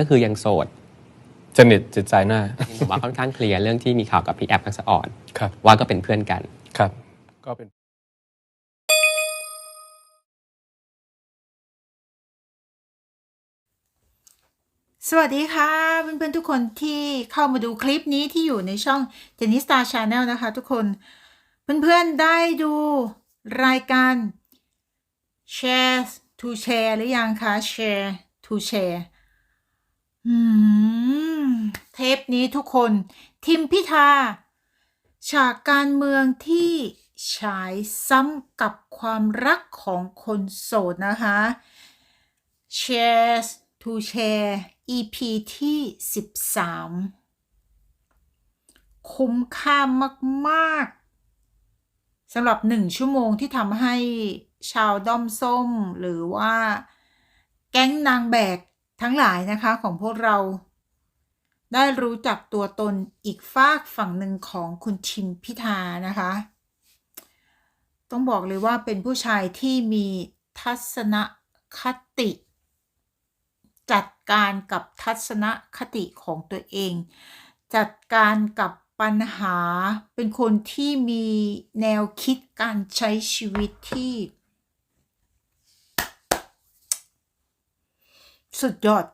ก็คือยังโสดสนิทจิตใจหน้าผมว่าค่อนข้างเคลียร์เรื่องที่มีข่าวกับพี่แอฟทักษะอ่อนครับว่าก็เป็นเพื่อนกันครับ ก็เป็นสวัสดีค่ะเพื่อนๆทุกคนที่เข้ามาดูคลิปนี้ที่อยู่ในช่อง j e n n y Star Channel นะคะทุกคน เพื่อนๆได้ดูรายการ Share to Share หรือยังคะ Share to Share อืม เทปนี้ทุกคน ทิมพิธา ฉากการเมืองที่ฉายซ้ำกับความรักของคนโสดนะคะ Shares to Share EP ที่ 13 คุ้มค่ามากๆสำหรับหนึ่งชั่วโมงที่ทำให้ชาวด้อมส้มหรือว่า แก๊งนางแบก ทั้งหลายนะคะของพวกเรา ได้รู้จักตัวตนอีกฝากฝั่งหนึ่งของคุณทิมพิธานะคะ ต้องบอกเลยว่าเป็นผู้ชายที่มีทัศนคติ จัดการกับทัศนคติของตัวเอง จัดการกับปัญหาเป็นคนที่มีแนวคิดการใช้ชีวิตที่ สุดยอด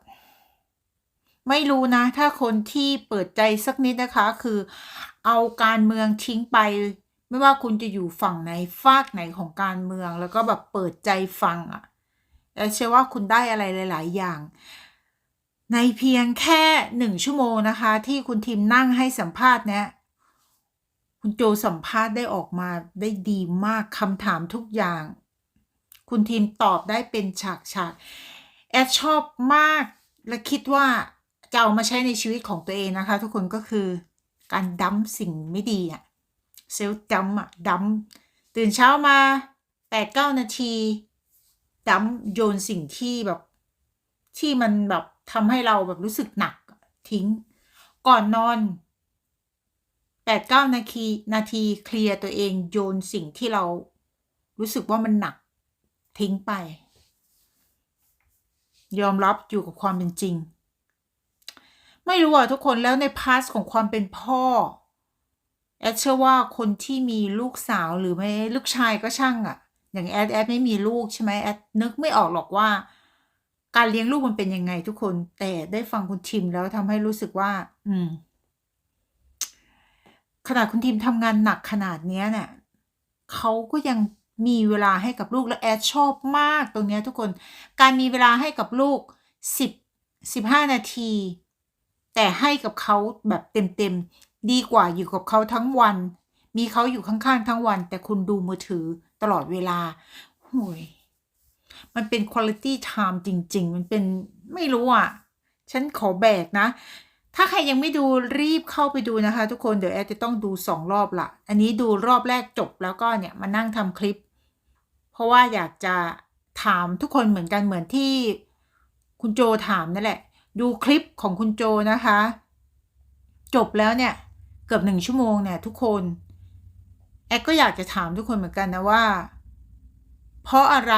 ไม่รู้นะ ถ้าคนที่เปิดใจสักนิดนะคะ คือ เอาการเมืองทิ้งไป ไม่ว่าคุณจะอยู่ฝั่งไหนฝากไหนของการเมือง แล้วก็แบบเปิดใจฟังอะ่ะและเชื่อว่าคุณได้อะไรหลาย ๆ อย่าง ในเพียงแค่หนึ่งชั่วโมงนะคะ ที่คุณทีมนั่งให้สัมภาษณ์เนี่ยคุณโจสัมภาษณ์ได้ออกมาได้ดีมากคำถามทุกอย่าง คุณทีมตอบได้เป็นฉากๆ แอดชอบมากและคิดว่าจะเอามาใช้ในชีวิตของตัวเองนะคะ ทุกคนก็คือการดั้มสิ่งไม่ดีอะเซลล์ดัมอะดัมตื่นเช้ามาแปดเก้านาทีดัมโยนสิ่งที่แบบ ที่มันแบบทำให้เราแบบรู้สึกหนักทิ้ง ก่อนนอนแปดเก้านาทีนาทีเคลียร์ตัวเองโยนสิ่งที่เรารู้สึกว่ามันหนักทิ้งไป ยอมรับอยู่กับความเป็นจริง ไม่รู้อะทุกคนแล้วในพาร์ทของความเป็นพ่อแอดเชื่อว่าคนที่มีลูกสาวหรือไม่ลูกชายก็ช่างอะ่ะ อย่างแอดแอดไม่มีลูกใช่ไหมแอดนึกไม่ออกหรอกว่า การเลี้ยงลูกมันเป็นยังไงทุกคนแต่ได้ฟังคุณทิมแล้วทำให้รู้สึกว่า อืม ขนาดคุณทิมทำงานหนักขนาดเนี้ยเนี่ยเขาก็ยัง มีเวลาให้กับลูกและแอดชอบมากตรงนี้ทุกคน การมีเวลาให้กับลูกสิบสิบห้านาที แต่ให้กับเขาแบบเต็มๆ ดีกว่าอยู่กับเขาทั้งวัน มีเขาอยู่ข้างๆ ทั้งวัน แต่คุณดูมือถือตลอดเวลาโหยมันเป็นคุณ i t y time จริง ๆ มันเป็นไม่รู้อะ ฉันขอแบกนะ ถ้าใครยังไม่ดูรีบเข้าไปดูนะคะ ทุกคนเดี๋ยวแอดจะต้องดูสองรอบละอันนี้ดูรอบแรกจบแล้วก็เนี่ยมานั่งทำคลิป เพราะว่าอยากจะถามทุกคนเหมือนกันเหมือนที่คุณโจถามนั่นแหละ ดูคลิปของคุณโจนะคะ จบแล้วเนี่ยเกือบหนึ่งชั่วโมงเนี่ยทุกคนแอดก็อยากจะถามทุกคนเหมือนกันนะว่า เพราะอะไร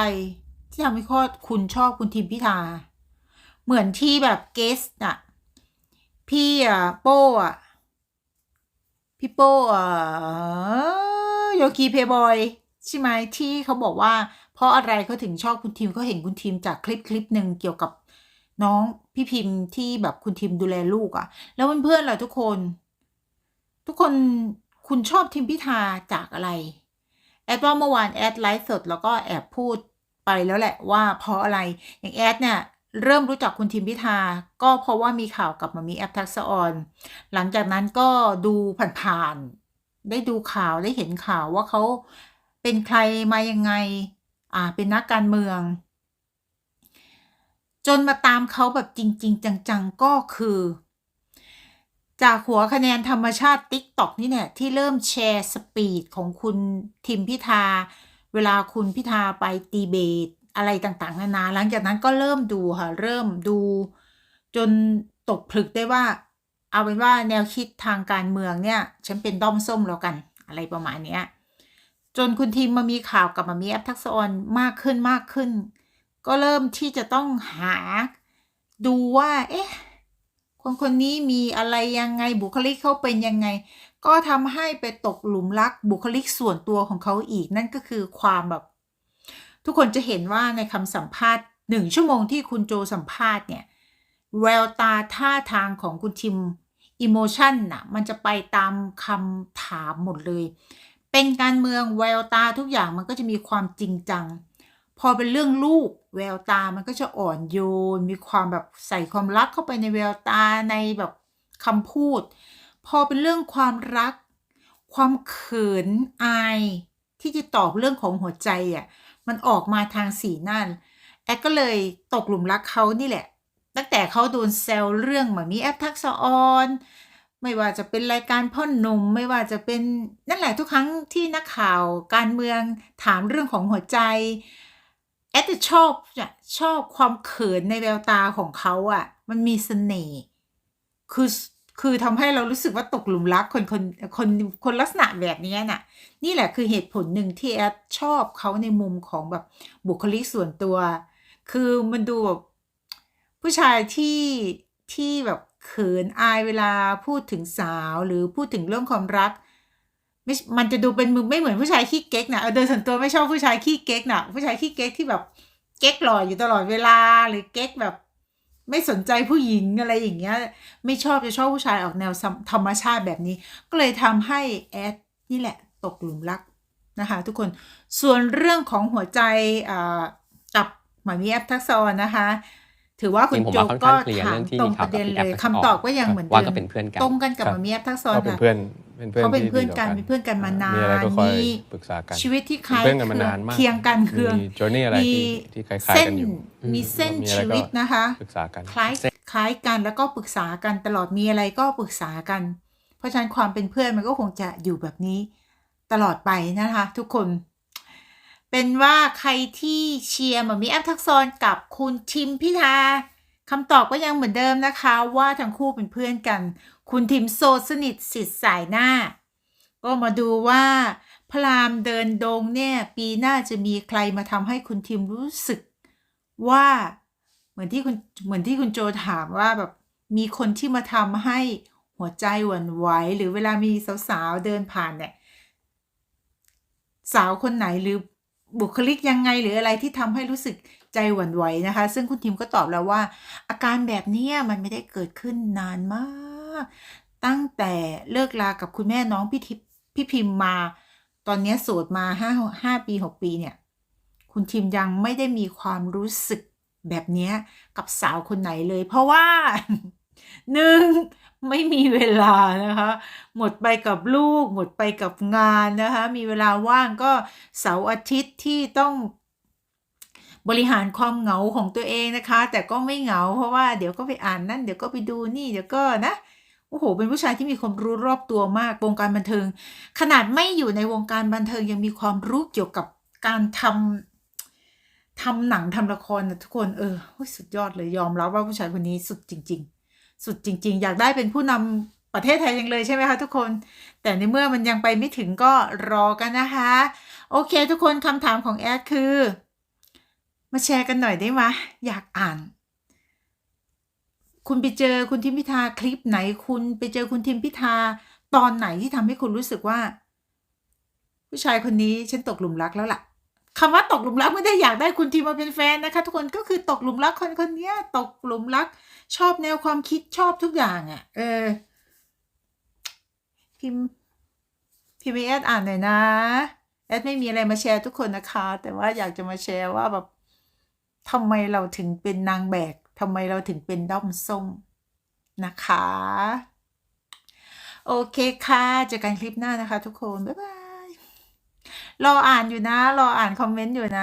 ที่ทำให้ข้อคุณชอบคุณทิมพิธาเหมือนที่แบบเกสน่ะ พี่อะโป้อะพี่โป้อะโยคีเพย์บอยใช่ไหมที่เขาบอกว่า เพราะอะไรเขาถึงชอบคุณทีมเขาเห็นคุณทีมจากคลิปคลิปหนึ่งเกี่ยวกับน้องพี่พิมพ์ที่แบบคุณทีมดูแลลูกอะ่ะ แล้วเพื่อนๆล่ะทุกคน ทุกคนคุณชอบทีมพิธาจากอะไร แอดว่าเมื่อวานแอดไลฟ์สดแล้วก็แอบพูดไปแล้วแหละว่าเพราะอะไรอย่างแอดเนี่ย เริ่มรู้จักคุณทิมพิธา ก็เพราะว่ามีข่าวกับมามีแอปทักษออน หลังจากนั้นก็ดูผ่านๆ ได้ดูข่าวได้เห็นข่าวว่าเขาเป็นใครมายังไง อ่า เป็นนักการเมือง จนมาตามเขาแบบจริง ๆ จัง ๆ ก็คือ จากหัวคะแนนธรรมชาติ t ิ k t o k นี่เนี่ยที่เริ่มแชร์สปีดของคุณทิมพิธา เวลาคุณพิธาไปตีเบต อะไรต่างๆ นานา หลังจากนั้นก็เริ่มดูค่ะ เริ่มดูจนตกผลึกได้ว่า เอาเป็นว่าแนวคิดทางการเมืองเนี่ย ฉันเป็นด้อมส้มแล้วกัน อะไรประมาณเนี้ย จนคุณทีมมามีข่าวกับมามีแอปทักษะออนมากขึ้นมากขึ้น ก็เริ่มที่จะต้องหาดูว่า เอ๊ะ คนคนนี้มีอะไรยังไงบุคลิกเขาเป็นยังไง ก็ทำให้ไปตกหลุมรักบุคลิกส่วนตัวของเขาอีก นั่นก็คือความแบบ ทุกคนจะเห็นว่าในคำสัมภาษณ์หนึ่งชั่วโมงที่คุณโจสัมภาษณ์เนี่ยแววตาท่าทางของคุณทิมอิโมชันน่ะมันจะไปตามคำถามหมดเลย เป็นการเมืองแววตาทุกอย่างมันก็จะมีความจริงจัง พอเป็นเรื่องลูกแววตามันก็จะอ่อนโยน มีความแบบใส่ความรักเข้าไปในแววตาในแบบคำพูด พอเป็นเรื่องความรัก ความเขินอายที่จะตอบเรื่องของหัวใจอะ มันออกมาทางสีหน้าแอดก็เลยตกหลุมรักเขานี่แหละ ตั้งแต่เขาโดนแซวเรื่องเหมามีแอปทักษะออนไม่ว่าจะเป็นรายการพ่อหนุ่มไม่ว่าจะเป็นนั่นแหละทุกครั้งที่นักข่าวการเมืองถามเรื่องของหัวใจแอดจะชอบชอบความเขินในแววตาของเขาอะ่ะ มันมีเสน่ห์คือ คือทำให้เรารู้สึกว่าตกหลุมรักคนคนคนคนลักษณะแบบนี้น่ะ นี่แหละคือเหตุผลหนึ่งที่แอดชอบเขาในมุมของแบบบุคลิกส่วนตัว คือมันดูแบบผู้ชายที่ที่แบบเขินอายเวลาพูดถึงสาวหรือพูดถึงเรื่องความรักไม่มันจะดูเป็นมึงไม่เหมือนผู้ชายขี้เก๊กนะโดยส่วนตัวไม่ชอบผู้ชายขี้เก๊กนะผู้ชายขี้เก๊กที่แบบเก๊กหล่ออยู่ตลอดเวลาหรือเก๊กแบบ ไม่สนใจผู้หญิงอะไรอย่างเงี้ย ไม่ชอบจะชอบผู้ชายออกแนวธรรมชาติแบบนี้ ก็เลยทำให้แอดนี่แหละตกหลุมรักนะคะทุกคนส่วนเรื่องของหัวใจอ่ากับหมามีแอปทักษะออนนะคะ ถือว่าจคุริณงผมโจว่าค่อนก็ข้างเคลียร์ถาเรื่มองที่ตรงมีปข่าวระกับเด็นพี่แอเลปยทักษะคำอตออบนก็ยังเหมือนว่าเดิก็มเป็นเพื่อนกันตรงกันกับครับหมามีแอปทักษะอก็อนเป็นค่ะ เพื่อนเป็นเพื่อนเขาเป็นที่เพื่อนกันดีเป็นเพื่อนกันมานานมีอะไรก็คอยมีปรึกษากันชีวิตที่คเป็นล้ายเพื่อนกันมานานมากเคียงกันเคืองมี journey อะไรที่ที่คล้ายๆเส้นกันอยู่มีเส้นมีอะไรชีวิตก็นะคะปรึกษากันคล้ายคล้ายกันแล้วก็ปรึกษากันตลอดมีอะไรก็ปรึกษากัน เพราะฉะนั้นความเป็นเพื่อนมันก็คงจะอยู่แบบนี้ ตลอดไปนะคะ ทุกคน เป็นว่าใครที่เชียร์หมามีแอปทักษรกับคุณทิมพิธาคำตอบก็ยังเหมือนเดิมนะคะ ว่าทั้งคู่เป็นเพื่อนกัน คุณทิมโซสนิทสิทธิ์สายหน้า ก็มาดูว่า พรามเดินดงเนี่ย ปีหน้าจะมีใครมาทำให้คุณทิมรู้สึกว่าเหมือนที่คุณเหมือนที่คุณโจถามว่าแบบมีคนที่มาทำให้หัวใจหวั่นไหวหรือเวลามีสาวๆเดินผ่านเนี่ยสาวคนไหนหรือบุคลิกยังไงหรืออะไรที่ทำให้รู้สึกใจหวั่นไหวนะคะ ซึ่งคุณทิมก็ตอบแล้วว่า อาการแบบนี้มันไม่ได้เกิดขึ้นนานมาก ตั้งแต่เลิกลากับคุณแม่น้องพี่ทิพย์พี่พิมพ์มา ตอนนี้โสดมาห้าห้าปีหกปีเนี่ย คุณทิมยังไม่ได้มีความรู้สึกแบบนี้กับสาวคนไหนเลย เพราะว่าหนึ่งไม่มีเวลานะคะ หมดไปกับลูก หมดไปกับงานนะคะ มีเวลาว่างก็เสาร์อาทิตย์ที่ต้องบริหารความเหงาของตัวเองนะคะ แต่ก็ไม่เหงาเพราะว่าเดี๋ยวก็ไปอ่านนั่นเดี๋ยวก็ไปดูนี่เดี๋ยวก็นะ โอ้โห เป็นผู้ชายที่มีความรู้รอบตัวมาก วงการบันเทิง ขนาดไม่อยู่ในวงการบันเทิงยังมีความรู้เกี่ยวกับการทำทำหนังทำละครนะทุกคน เออ สุดยอดเลยยอมรับว่าผู้ชายคนนี้สุดจริง ๆ สุดจริง ๆ อยากได้เป็นผู้นำประเทศไทยยังเลยใช่ไหมคะทุกคน แต่ในเมื่อมันยังไปไม่ถึงก็รอกันนะคะ โอเค ทุกคนคำถามของแอดคือ มาแชร์กันหน่อยได้ไหมอยากอ่าน คุณไปเจอคุณทิมพิธาคลิปไหนคุณไปเจอคุณทิมพิธาตอนไหนที่ทำให้คุณรู้สึกว่า ผู้ชายคนนี้ฉันตกหลุมรักแล้วล่ะคำว่าตกหลุมรักไม่ได้อยากได้คุณทิมมาเป็นแฟนนะคะ ทุกคนก็คือตกหลุมรักคนคนนี้ตกหลุมรัก ชอบแนวความคิดชอบทุกอย่างอะ่ะ เออ พิมพิมพ์แอดอ่านหน่อยนะแอดไม่มีอะไรมาแชร์ทุกคนนะคะ แต่ว่าอยากจะมาแชร์ว่าแบบทำไมเราถึงเป็นนางแบก ทำไมเราถึงเป็นด้อมส้มนะคะ โอเคค่ะเจอกันคลิปหน้านะคะทุกคน บ๊ายบาย รออ่านอยู่นะ รออ่านคอมเมนต์อยู่นะ